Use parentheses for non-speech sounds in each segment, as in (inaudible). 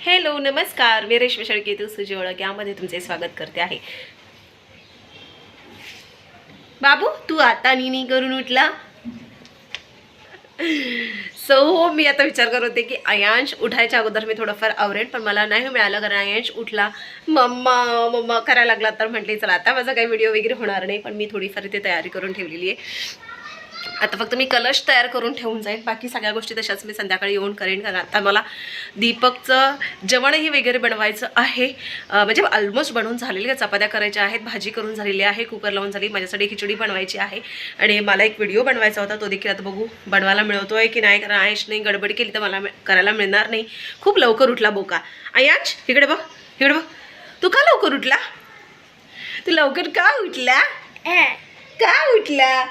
Hello नमस्कार. मी रेश्मी शेळके तू सुजी ओळख. यामध्ये तुमचे स्वागत करते आहे. बाबू तू आता निनी करून उठला? सो मी आता विचार करत होते की अयांश उठायच्या अगोदर मी थोडंफार आवरेन पण मला नाही मिळालं कारण अयांश उठला. मम्मा मम्मा करायला लागला तर म्हटले चला आता माझा काही व्हिडिओ वगैरे होणार नाही पण मी थोडीफार इथे तयारी करून ठेवलेली आहे. आता फक्त मी कलश तयार करून ठेवून जाईन. बाकी सगळ्या गोष्टी तशाच मी संध्याकाळी येऊन करेन. कारण आता मला दीपकचं जेवणही वगैरे बनवायचं आहे. म्हणजे ऑलमोस्ट बनवून झालेली आहे चपात्या करायच्या आहेत. भाजी करून झालेली आहे. कुकर लावून झाली. माझ्यासाठी खिचडी बनवायची आहे. आणि मला एक व्हिडिओ बनवायचा होता. तो देखील आता बघू बनवायला मिळतो आहे की नाही. कारण आयशने गडबड केली तर मला करायला मिळणार नाही. खूप लवकर उठला बोका. आयांश इकडे बघ. इकडे बघ. तू का लवकर उठला? तू लवकर का उठला? का उठला?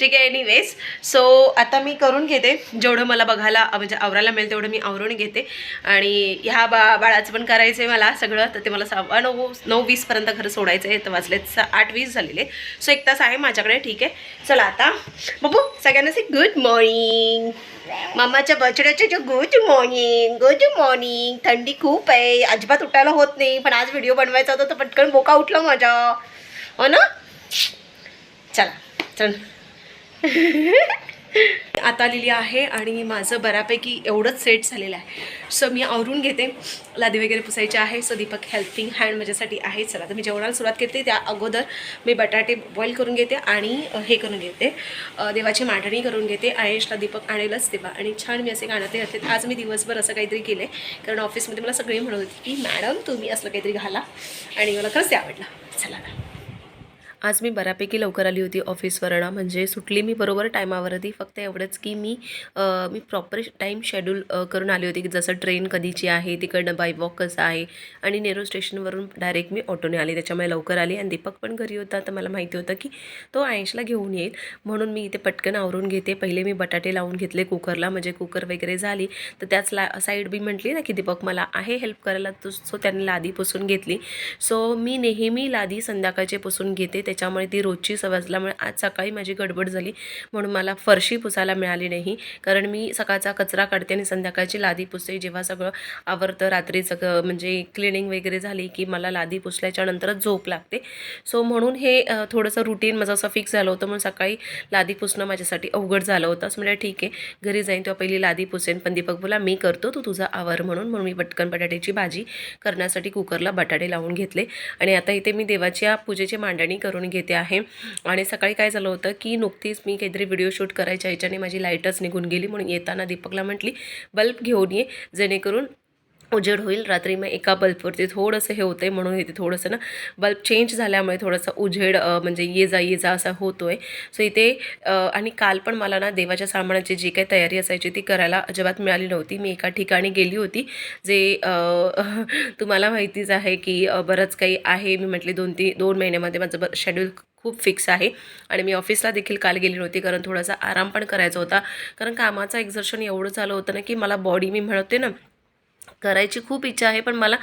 ठीक आहे एनिवेज सो आता मी करून घेते. जेवढं मला बघायला म्हणजे आवरायला मिळेल तेवढं मी आवरून घेते. आणि ह्या बा बाळाचं पण करायचं आहे मला सगळं. तर ते मला सव्वा नऊ नऊ वीसपर्यंत घरं सोडायचं आहे. तर वाजलेत सा आठ वीस झालेले. सो एक तास आहे माझ्याकडे ठीक आहे. चला आता. बघू सगळ्यांना से गुड मॉर्निंग मामाच्या बर्थडेचे जो गुड मॉर्निंग गुड मॉर्निंग थंडी खूप आहे. अजिबात उठायला होत नाही. पण आज व्हिडिओ बनवायचा होता तर पटकन बोका उठला माझा हो ना? चला चल. (laughs) आता आलेली आहे आणि माझं बऱ्यापैकी एवढंच सेट झालेलं आहे. सो मी आवरून घेते. लादी वगैरे पुसायची आहे. सो दीपक हेल्पिंग हँड माझ्यासाठी आहे. चला तर मी जेवणाला सुरुवात करते. त्या अगोदर मी बटाटे बॉईल करून घेते आणि हे करून घेते. देवाची मांडणी करून घेते. आयेशला दीपक आणेलच तेव्हा. आणि छान मी असे गाणं ते घातले आज मी दिवसभर असं काहीतरी केलं आहे कारण ऑफिसमध्ये मला सगळी म्हणत होती की मॅडम तुम्ही असलं काहीतरी घाला. आणि मला खरंच ते आवडलं. चला ना आज मी बऱ्यापैकी लवकर आली होती ऑफिसवरनं म्हणजे सुटली मी बरोबर टायमावरती फक्त एवढंच की मी मी प्रॉपर टाईम शेड्यूल करून आली होती की जसं ट्रेन कधीची आहे तिकडनं बाय वॉक कसं आहे. आणि नेरो स्टेशनवरून डायरेक्ट मी ऑटोने आली. त्याच्यामुळे लवकर आली. आणि दीपक पण घरी होता. तर मला माहिती होतं की तो आयशला घेऊन येईल. म्हणून मी इथे पटकन आवरून घेते. पहिले मी बटाटे लावून घेतले कुकरला म्हणजे कुकर वगैरे झाली. तर त्याच ला साईड बी म्हटली ना की दीपक मला आहे हेल्प करायला. तो सो त्यांनी लादी पुसून घेतली. सो मी नेहमी लादी संध्याकाळचे पुसून घेते. त्याच्यामुळे ती रोजची सवय असल्यामुळे आज सकाळी माझी गडबड झाली. म्हणून मला फरशी पुसायला मिळाली नाही. कारण मी सकाळचा कचरा काढते आणि संध्याकाळची लादी पुसते. जेव्हा सगळं आवरतं रात्री सगळं म्हणजे क्लिनिंग वगैरे झाली की मला लादी पुसल्याच्या नंतरच झोप लागते. सो म्हणून हे थोडंसं रुटीन माझं असं फिक्स झालं होतं. म्हणून सकाळी लादी पुसणं माझ्यासाठी अवघड झालं होतं. असं म्हणजे ठीक आहे घरी जाईन तेव्हा पहिली लादी पुसेन. पण दीपक बोला मी करतो तू तुझा आवर म्हणून. म्हणून मी पटकन बटाट्याची भाजी करण्यासाठी कुकरला बटाटे लावून घेतले. आणि आता इथे मी देवाच्या पूजेची मांडणी करून घेते आहे. आणि सकाळी काय झालं होतं की नुकतीच मी काहीतरी व्हिडिओ शूट करायच्या ह्याच्याने माझी लाईटच निघून गेली. म्हणून येताना दीपकला म्हटली बल्ब घेऊन ये जेणेकरून उजेड होईल. रात्री मग एका बल्बवरती थोडंसं हे होतं आहे म्हणून इथे थोडंसं ना बल्ब चेंज झाल्यामुळे थोडंसं उजेड म्हणजे ये जा ये जा असा होतो आहे सो इथे आणि काल पण मला ना देवाच्या सामानाची जी काही तयारी असायची ती करायला अजिबात मिळाली नव्हती. मी एका ठिकाणी गेली होती जे (laughs) तुम्हाला माहितीच आहे की बरंच काही आहे. मी म्हटले दोन ती दोन महिन्यामध्ये माझं ब शेड्यूल खूप फिक्स आहे. आणि मी ऑफिसला देखील काल गेली नव्हती कारण थोडासा आराम पण करायचा होता. कारण कामाचं एक्झर्शन एवढं झालं होतं ना की मला बॉडी मी म्हणते ना करायची खूप इच्छा आहे पण मला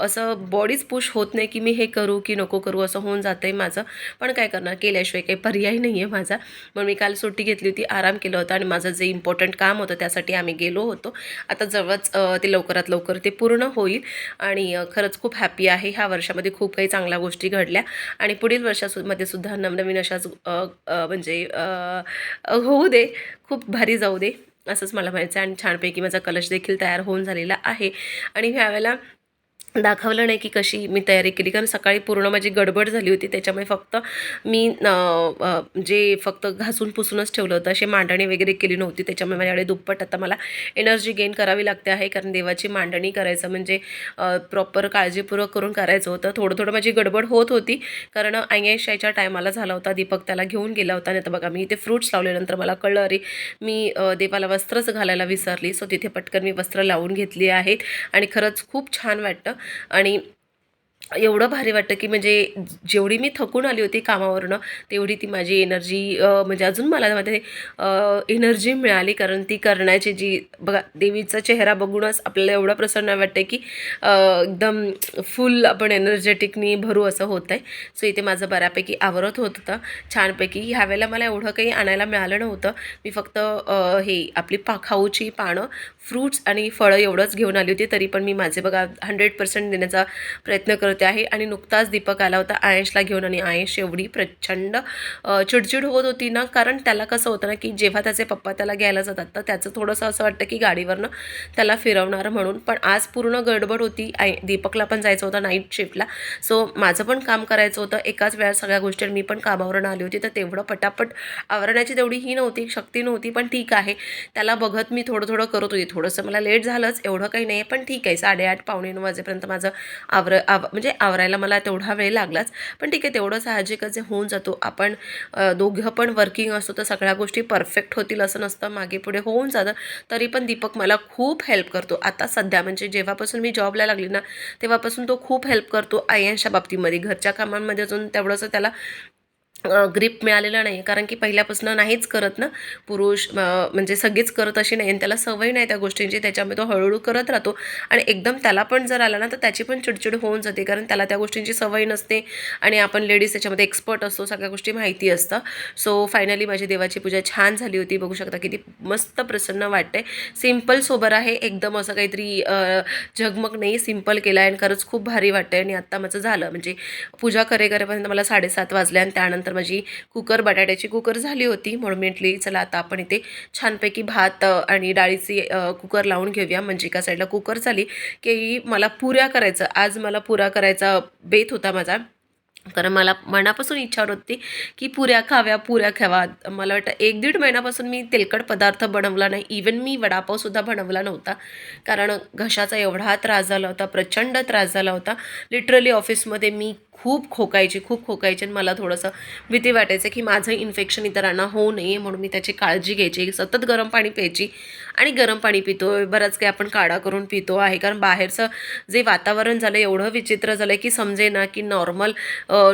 असं बॉडीच पुश होत नाही की मी हे करू की नको करू असं होऊन जातं आहे माझं. पण काय करणार केल्याशिवाय काही पर्याय नाही आहे माझा. मग मी काल सुट्टी घेतली होती आराम केला होता आणि माझं जे इम्पॉर्टंट काम होतं त्यासाठी आम्ही गेलो होतो. आता जवळच ते लवकरात लवकर ते पूर्ण होईल आणि खरंच खूप हॅपी आहे. ह्या वर्षामध्ये खूप काही चांगल्या गोष्टी घडल्या आणि पुढील वर्षामध्ये सुद्धा नवनवीन अशाच म्हणजे होऊ दे. खूप भारी जाऊ दे. असंच मला म्हणायचं आहे. आणि छानपैकी माझा कलश देखील तयार होऊन झालेला आहे. आणि ह्यावेळेला दाखवलं नाही की कशी मी तयारी केली. कारण सकाळी पूर्ण माझी गडबड झाली होती. त्याच्यामुळे फक्त मी जे फक्त घासून पुसूनच ठेवलं होतं. अशी मांडणी वगैरे केली नव्हती. त्याच्यामुळे माझ्याकडे दुप्पट आता मला एनर्जी गेन करावी लागते आहे. कारण देवाची मांडणी करायचं म्हणजे प्रॉपर काळजीपूर्वक करून करायचं होतं. थोडं थोडं माझी गडबड होत होती. कारण ऐंशाच्या टायमाला झाला होता. दीपक त्याला घेऊन गेला होता. नाही तर बघा मी इथे फ्रूट्स लावल्यानंतर मला कळलं अरे मी देवाला वस्त्रच घालायला विसरली. सो तिथे पटकन मी वस्त्र लावून घेतली आहेत. आणि खरंच खूप छान वाटतं. आणि एवढं भारी वाटतं की म्हणजे जेवढी मी थकून आली होती कामावरनं तेवढी ती माझी एनर्जी म्हणजे अजून मला मध्ये एनर्जी मिळाली. कारण ती करण्याची जी बघा देवीचा चेहरा बघूनच आपल्याला एवढं प्रसन्न वाटतं की एकदम फुल आपण एनर्जेटिकनी भरू असं होतं आहे सो इथे माझं बऱ्यापैकी आवरत होत होतं. छानपैकी ह्यावेळेला मला एवढं काही आणायला मिळालं नव्हतं. मी फक्त हे आपली पा खाऊची पानं फ्रूट्स आणि फळं एवढंच घेऊन आली होती. तरी पण मी माझे बघा हंड्रेड पर्सेंट देण्याचा प्रयत्न करते आहे. आणि नुकताच दीपक आला होता आयशला घेऊन आणि आयश एवढी प्रचंड चिडचिड होत होती ना. कारण त्याला कसं होतं ना की जेव्हा त्याचे पप्पा त्याला घ्यायला जातात तर त्याचं थोडंसं असं वाटतं की गाडीवरनं त्याला फिरवणार म्हणून. पण आज पूर्ण गडबड होती. आय दीपकला पण जायचं होतं नाईट शिफ्टला सो माझं पण काम करायचं होतं. एकाच वेळा सगळ्या गोष्टी मी पण कामावरून आली होती. तर तेवढं पटापट आवरण्याची तेवढी ही नव्हती शक्ती नव्हती पण ठीक आहे. त्याला बघत मी थोडं थोडं करत होती. थोडंसं मला लेट झालंच. एवढं काही नाही पण ठीक आहे. साडेआठ पावणे नऊ वाजेपर्यंत माझं आवर आव म्हणजे आवरायला मला तेवढा वेळ लागलाच. पण ठीक आहे तेवढं साहजिकच होऊन जातो. आपण दोघं पण वर्किंग असतो तर सगळ्या गोष्टी परफेक्ट होतील असं नसतं. मागे पुढे होऊन जातं. तरी पण दीपक मला खूप हेल्प करतो. आता सध्या म्हणजे जेव्हापासून मी जॉबला लागली ना तेव्हापासून तो खूप हेल्प करतो आयांच्या बाबतीमध्ये. घरच्या कामांमध्ये अजून तेवढंसं त्याला ग्रीप मिळालेलं नाही कारण की पहिल्यापासून नाहीच करत ना. पुरुष म्हणजे सगळीच करत अशी नाही. आणि त्याला सवय नाही त्या गोष्टींची. त्याच्यामुळे तो हळूहळू करत राहतो. आणि एकदम त्याला पण जर आला ना तर त्याची पण चिडचिड होऊन जाते. कारण त्याला त्या गोष्टींची सवय नसते. आणि आपण लेडीज त्याच्यामध्ये एक्सपर्ट असतो. सगळ्या गोष्टी माहिती असतं सो फायनली माझी देवाची पूजा छान झाली होती. बघू शकता किती मस्त प्रसन्न वाटते सिंपल सोबर आहे. एकदम असं काहीतरी झगमग नाही. सिंपल केलं आहे आणि खरंच खूप भारी वाटतं आणि आत्ता माझं झालं. म्हणजे पूजा करे करेपर्यंत मला साडेसात वाजले. आणि त्यानंतर माझी कुकर बटाट्याची कुकर झाली होती. म्हणून म्हटली चला आता आपण इथे छानपैकी भात आणि डाळीची कुकर लावून घेऊया. म्हणजे एका साईडला कुकर झाली की मला पुऱ्या करायचं. आज मला पुऱ्या करायचा बेत होता माझा. कारण मला मनापासून इच्छा होती की पुऱ्या खाव्या पुऱ्या खाव्या. मला वाटतं एक दीड महिन्यापासून मी तेलकट पदार्थ बनवला नाही. इवन मी वडापावसुद्धा बनवला नव्हता. कारण घशाचा एवढा त्रास झाला होता प्रचंड त्रास झाला होता. लिटरली ऑफिसमध्ये मी खूप खोकायची खूप खोकायची आणि मला थोडंसं भीती वाटायचं की माझं इन्फेक्शन इतरांना होऊ नये म्हणून मी त्याची काळजी घ्यायची. सतत गरम पाणी प्यायची आणि गरम पाणी पितो बराच काही आपण काढा करून पितो आहे. कारण बाहेरचं जे वातावरण झालं एवढं विचित्र झालं की समजे ना की नॉर्मल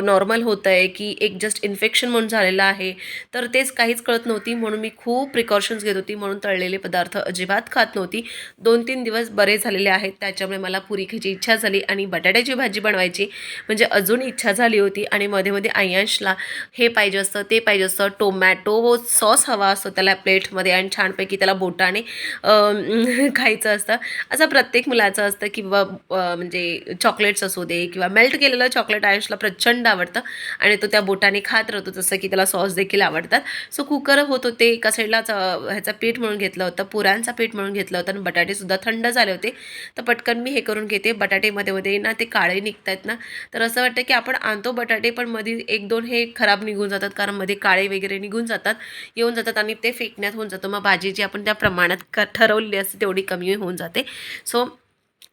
नॉर्मल होतं आहे की एक जस्ट इन्फेक्शन म्हणून झालेलं आहे. तर तेच काहीच कळत नव्हती म्हणून मी खूप प्रिकॉशन्स घेत होती म्हणून तळलेले पदार्थ अजिबात खात नव्हती. दोन तीन दिवस बरे झालेले आहेत. त्याच्यामुळे मला पुरी खायची इच्छा झाली आणि बटाट्याची भाजी बनवायची. म्हणजे अजून इच्छा झाली होती आणि मध्ये मध्ये आयांशला हे पाहिजे असतं ते पाहिजे असतं टोमॅटो हो, सॉस हवा असतो त्याला प्लेटमध्ये आणि छानपैकी त्याला बोटाने (laughs) खायचं असतं. असं प्रत्येक मुलाचं असतं किंवा म्हणजे चॉकलेट्स असू दे किंवा मेल्ट केलेलं चॉकलेट आयुषला प्रचंड आवडतं आणि तो त्या बोटाने खात राहतो जसं की त्याला सॉस देखील आवडतात. सो कुकर होत होते एका साईडलाच ह्याचा पीठ म्हणून घेतलं होतं पुरांचा पीठ म्हणून घेतलं होतं आणि बटाटेसुद्धा थंड झाले होते. तर पटकन मी हे करून घेते. बटाटेमध्ये मध्ये ना ते काळे निघत आहेत ना. तर असं वाटतं की आपण आणतो बटाटे पण मध्ये एक दोन हे खराब निघून जातात कारण मध्ये काळे वगैरे निघून जातात येऊन जातात आणि ते फेकण्यात होऊन जातं. मग भाजी जी आपण त्या प्रमाणात ठरवलेली असते तेवढी कमी होऊन जाते. सो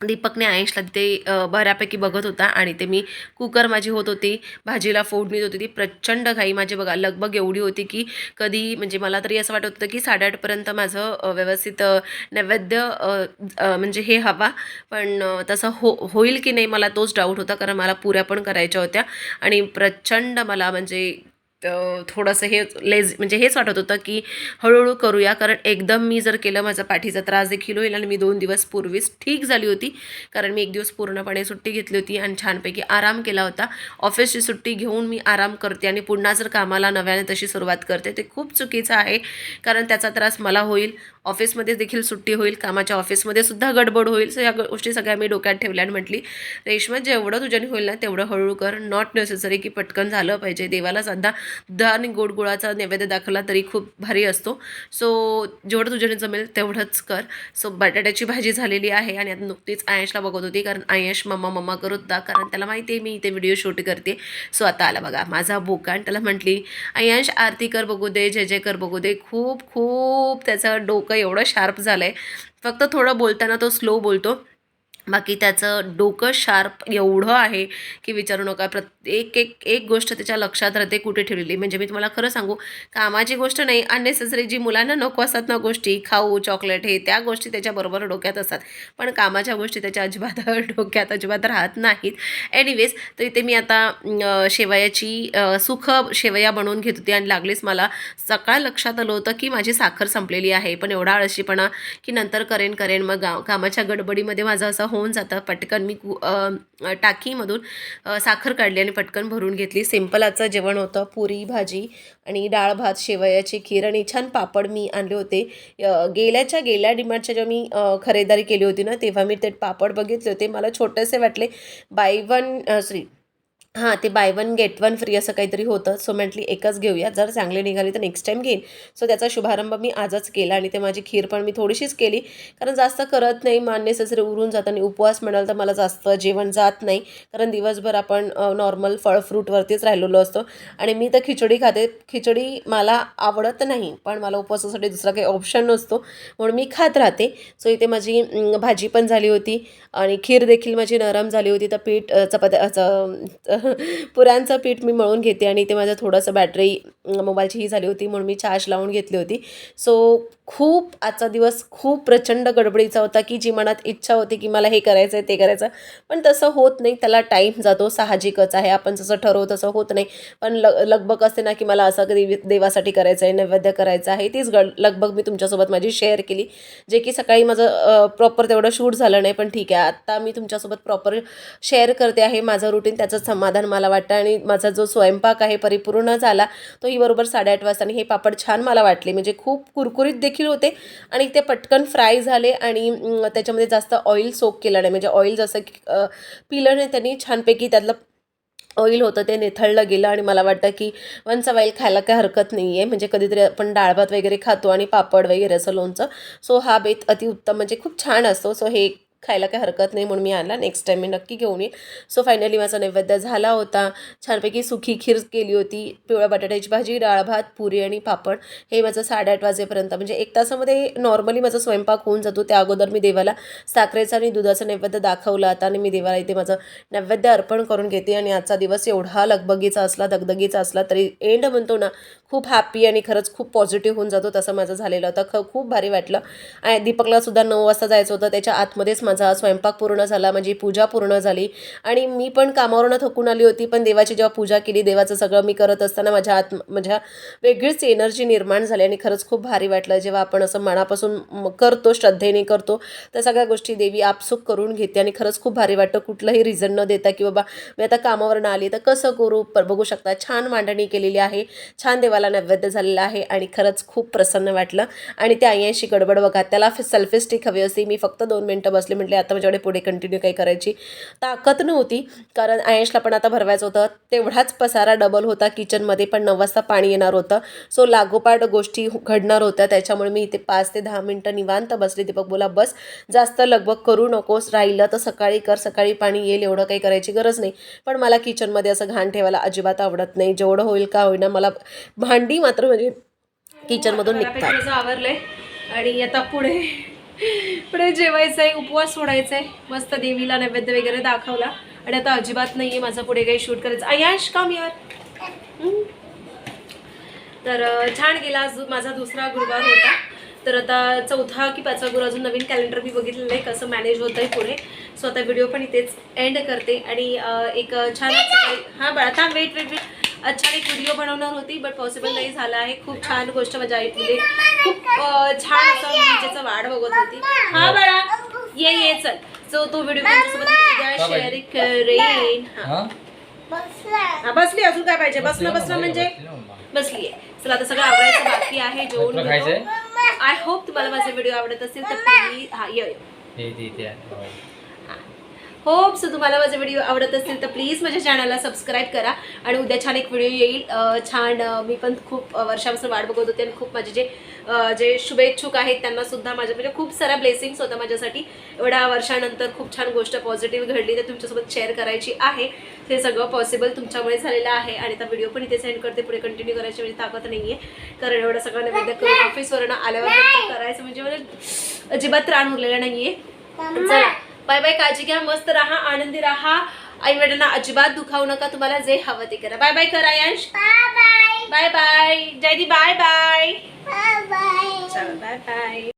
दीपकने आयुषला तिथे बऱ्यापैकी बघत होता आणि ते मी कुकर माझी होत होती भाजीला फोडणी होती ती प्रचंड घाई माझी बघा लगबग एवढी होती की कधी म्हणजे मला तरी असं वाटत होतं की साडेआठपर्यंत माझं व्यवस्थित नैवेद्य म्हणजे हे हवा. पण तसं हो होईल की नाही मला तोच डाऊट होता कारण मला पुऱ्या पण करायच्या होत्या. आणि प्रचंड मला म्हणजे थोडंसं हे लेज म्हणजे हेच वाटत होतं की हळूहळू करूया. कारण एकदम मी जर केलं माझा पाठीचा त्रास देखील होईल आणि मी दोन दिवस पूर्वीच ठीक झाली होती. कारण मी एक दिवस पूर्णपणे सुट्टी घेतली होती आणि छानपैकी आराम केला होता. ऑफिसची सुट्टी घेऊन मी आराम करते आणि पुन्हा जर कामाला नव्याने तशी सुरुवात करते ते खूप चुकीचं आहे. कारण त्याचा त्रास मला होईल. ऑफिसमध्ये देखील सुट्टी होईल कामाच्या ऑफिसमध्ये सुद्धा गडबड होईल. सो या गोष्टी सगळ्या मी डोक्यात ठेवल्या आणि म्हटली रेश्मा जेवढं तुझ्याने होईल ना तेवढं हळूहळू कर. नॉट नेसेसरी की पटकन झालं पाहिजे. देवाला सध्या द आणि गोडगुळाचा नैवेद्य दाखवला तरी खूप भारी असतो. सो जेवढं तुझ्याने जमेल तेवढंच कर. सो बटाट्याची भाजी झालेली आहे आणि आता नुकतीच आयशला बघत होती कारण आयश मम्मा मम्मा करत होता कारण त्याला माहिती आहे मी इथे व्हिडिओ शूट करते. सो आता आला बघा माझा बोका आणि त्याला म्हटली आयश आरती कर बघू दे जय जय कर बघू दे. खूप खूप त्याचं डोकं एवढं शार्प झालं आहे फक्त थोडं बोलताना तो स्लो बोलतो. बाकी त्याचं डोकं शार्प एवढं आहे की विचारू नका. प्रत्येक एक एक गोष्ट त्याच्या लक्षात राहते कुठे ठेवलेली. म्हणजे मी तुम्हाला खरं सांगू कामाची गोष्ट नाही अननेसेसरी जी मुलांना नको असतात ना गोष्टी खाऊ चॉकलेट हे त्या गोष्टी त्याच्याबरोबर डोक्यात असतात. पण कामाच्या गोष्टी त्याच्या अजिबात (laughs) डोक्यात अजिबात राहत नाहीत. एनिवेज तर इथे मी आता शेवयाची सुख शेवया बनवून घेत होती आणि लागलीच मला. सकाळ लक्षात आलं होतं की माझी साखर संपलेली आहे. पण एवढा आळशीपणा की नंतर करेन करेन. मग गा कामाच्या गडबडीमध्ये माझं असं होऊन जातं. पटकन मी टाकीमधून साखर काढली आणि पटकन भरून घेतली. सिंपल आजचं जेवण होतं. पुरी भाजी आणि डाळ भात शेवयाची खीर आणि छान पापड मी आणले होते. गेल्याच्या गेल्या डिमांडच्या जेव्हा मी खरेदारी केली होती ना तेव्हा मी ते पापड बघितले होते. मला छोटेसे वाटले. बाय वन सॉरी हां ते buy one get one free असं काहीतरी होतं. सो म्हटली एकच घेऊया. जर चांगली निघाली तर नेक्स्ट टाईम घेईन. सो त्याचा शुभारंभ मी आजच केला आणि ते माझी खीर पण मी थोडीशीच केली. कारण जास्त करत नाही मान्यसेसरी उरून जात आणि उपवास म्हणाल तर मला जास्त जेवण जात नाही. कारण दिवसभर आपण नॉर्मल फळ फ्रूटवरतीच राहिलेलो असतो. आणि मी तर खिचडी खाते. खिचडी मला आवडत नाही पण मला उपवासासाठी दुसरा काही ऑप्शन नसतो. म्हणून मी खात राहते. सो इथे माझी भाजी पण झाली होती. आणि खीर देखील माझी नरम झाली होती. तर पीठ चपात्याचं चपात्या (laughs) पुरांचं पीठ मी मळून घेते आणि ते माझं थोडंसं बॅटरी मोबाईलची ही झाली होती म्हणून मी चार्ज लावून घेतली होती. सो खूप आजचा दिवस खूप प्रचंड गडबडीचा होता की जी मनात इच्छा होती की मला हे करायचं आहे ते करायचं पण तसं होत नाही त्याला टाईम जातो साहजिकच आहे. आपण जसं ठरवू तसं होत नाही. पण ल लगबग असते ना की मला असं कधी देवासाठी करायचं आहे नैवेद्य करायचं आहे तीच गड लगबग मी तुमच्यासोबत माझी शेअर केली. जे की सकाळी माझं प्रॉपर तेवढं शूट झालं नाही पण ठीक आहे. आत्ता मी तुमच्यासोबत प्रॉपर शेअर करते आहे. माझं रुटीन त्याचं समाधान मला वाटतं आणि माझा जो स्वयंपाक आहे परिपूर्ण झाला तोही बरोबर साडेआठ वाजता आणि हे पापड छान मला वाटले. म्हणजे खूप कुरकुरीत देखील होते आणि ते पटकन फ्राय झाले आणि त्याच्यामध्ये जास्त ऑइल सोक केलं नाही. म्हणजे ऑइल जसं की पिलं नाही त्यांनी छानपैकी त्यातलं ऑइल होतं ते निथळलं गेलं आणि मला वाटतं की वन्स ऑइल वाईल खायला काही हरकत नाही आहे म्हणजे कधीतरी आपण डाळ भात वगैरे खातो आणि पापड वगैरे असं लोणचं. सो हा बेत अतिउत्तम म्हणजे खूप छान असतो. सो हे खायला काही हरकत नाही म्हणून मी आणला नेक्स्ट टाईम मी नक्की घेऊन येईल सो फायनली माझा नैवेद्य झाला होता. छानपैकी सुखी खीर केली होती. पिवळ्या बटाट्याची भाजी डाळ भात पुरी आणि पापड हे माझं साडेआठ वाजेपर्यंत. म्हणजे एक तासामध्ये नॉर्मली माझा स्वयंपाक होऊन जातो. त्या अगोदर मी देवाला साखरेचा आणि दुधाचा नैवेद्य दाखवला आता आणि मी देवाला इथे माझं नैवेद्य अर्पण करून घेते. आणि आजचा दिवस एवढा लगबगीचा असला दगदगीचा असला तरी एंड म्हणतो ना खूप हॅपी आणि खरंच खूप पॉझिटिव्ह होऊन जातो तसं माझं झालेलं होतं. ख खूप भारी वाटलं. आणि दीपकला सुद्धा नऊ वाजता जायचं होतं. त्याच्या आतमध्येच माझा स्वयंपाक पूर्ण झाला माझी पूजा पूर्ण झाली. आणि मी पण कामावरून थकून आली होती पण देवाची जेव्हा पूजा केली देवाचं सगळं मी करत असताना माझ्या आत माझ्या वेगळीच एनर्जी निर्माण झाली आणि खरंच खूप भारी वाटलं. जेव्हा आपण असं मनापासून करतो श्रद्धेने करतो त्या सगळ्या गोष्टी देवी आपसूक करून घेते आणि खरंच खूप भारी वाटतं. कुठलंही रिझन न देता की बाबा मी आता कामावरून आली तर कसं करू? बघू शकता. छान मांडणी केलेली आहे. छान देवाला नैवेद्य झालेला आहे आणि खरंच खूप प्रसन्न वाटलं. आणि त्या आईशी गडबड बघा त्याला सेल्फी स्टिक हवी असती. मी फक्त दोन मिनटं बसले म्हटले आता माझ्याकडे पुढे कंटिन्यू काही करायची ताकद नव्हती. कारण आयशला पण आता भरवायचं होतं. तेवढाच पसारा डबल होता किचनमध्ये पण नऊ वाजता पाणी येणार होतं. सो लागोपाठ गोष्टी हो-, घडणार होत्या. त्याच्यामुळे मी इथे पाच ते दहा मिनटं निवांत बसले. दीपक बोला बस जास्त लगबग करू नकोस. राहिलं तर सकाळी कर. सकाळी पाणी येईल. एवढं काही करायची गरज नाही. पण मला किचनमध्ये असं घाण ठेवायला अजिबात आवडत नाही. जेवढं होईल का होईना मला भांडी मात्र म्हणजे किचनमधून निघतात. आवरलंय. आणि आता पुढे पुढे जेवायचं आहे उपवास सोडायचा आहे मस्त देवीला नैवेद्य वगैरे दाखवला. आणि आता अजिबात नाहीये माझं पुढे काही शूट करायचं. अयाश काम यार. तर छान गेला आज माझा दुसरा गुरुवार होता. तर आता चौथा की पाचवा गुरु अजून नवीन कॅलेंडर मी बघितलेलं आहे कसं मॅनेज होतं आहे पुढे. सो आता व्हिडिओ पण इथेच एंड करते. आणि एक छान हां बाळा थांब वेट वेट वेट छान एक व्हिडिओ बनवणार होती बट पॉसिबल नाही झाला आहे. खूप छान गोष्ट माझ्या आई म्हणजे खूप छान असं विजेचा वाढ बघत होती. हा बाळा ये ये चल. सो तो व्हिडिओ तुमच्यासोबत शेअर करेन. हा. बसला. हा बसली अजून काय पाहिजे? बसणं बसणं म्हणजे? बसली आहे चला आता सगळं आवडायचं बाकी आहे खायचंय? आय होप तुम्हाला माझे व्हिडिओ आवडत असेल तर प्लीज हा ये. होप सो तुम्हाला माझे व्हिडिओ आवडत असतील तर प्लीज माझ्या चॅनलला सबस्क्राईब करा. आणि उद्या छान एक व्हिडिओ येईल. छान मी पण खूप वर्षापासून वाट बघत होते आणि खूप माझे जे जे शुभेच्छुक आहेत त्यांना सुद्धा माझ्या म्हणजे खूप साऱ्या ब्लेसिंग्स होत्या माझ्यासाठी. एवढ्या वर्षानंतर खूप छान गोष्ट पॉझिटिव्ह घडली तर तुमच्यासोबत शेअर करायची आहे. ते सगळं पॉसिबल तुमच्यामुळे झालेलं आहे आणि आता व्हिडिओ पण इथे सेंड करते. पुढे कंटिन्यू करायची म्हणजे ताकद नाही आहे कारण एवढं सगळं नैवेद्य करून ऑफिसवरनं आल्यावर करायचं म्हणजे मला अजिबात त्राण उरलेला नाही आहे चला बाय बाय काळजी घ्या मस्त राहा आनंदी राहा. आई वडिलांना अजिबात दुखावू नका तुम्हाला जे हवं ते करा. बाय बाय कर Aayansh bye bye bye. Bye Jaydi bye bye. Bye bye चल बाय बाय.